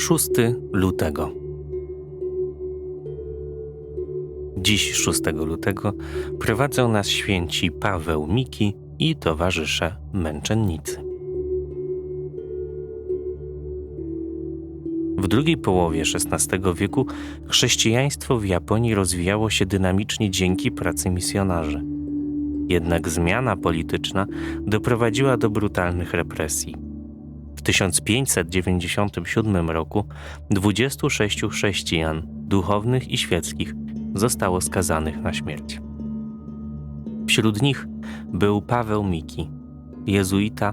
6 lutego. Dziś, 6 lutego, prowadzą nas święci Paweł Miki i towarzysze męczennicy. W drugiej połowie XVI wieku chrześcijaństwo w Japonii rozwijało się dynamicznie dzięki pracy misjonarzy. Jednak zmiana polityczna doprowadziła do brutalnych represji. W 1597 roku 26 chrześcijan, duchownych i świeckich, zostało skazanych na śmierć. Wśród nich był Paweł Miki, jezuita,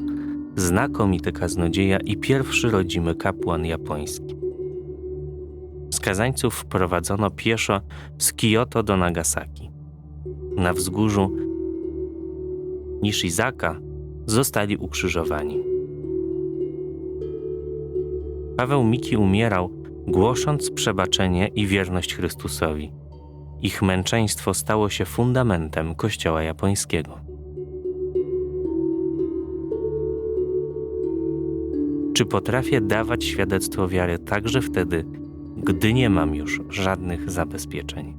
znakomity kaznodzieja i pierwszy rodzimy kapłan japoński. Skazańców wprowadzono pieszo z Kioto do Nagasaki. Na wzgórzu Nishizaka zostali ukrzyżowani. Paweł Miki umierał, głosząc przebaczenie i wierność Chrystusowi. Ich męczeństwo stało się fundamentem kościoła japońskiego. Czy potrafię dawać świadectwo wiary także wtedy, gdy nie mam już żadnych zabezpieczeń?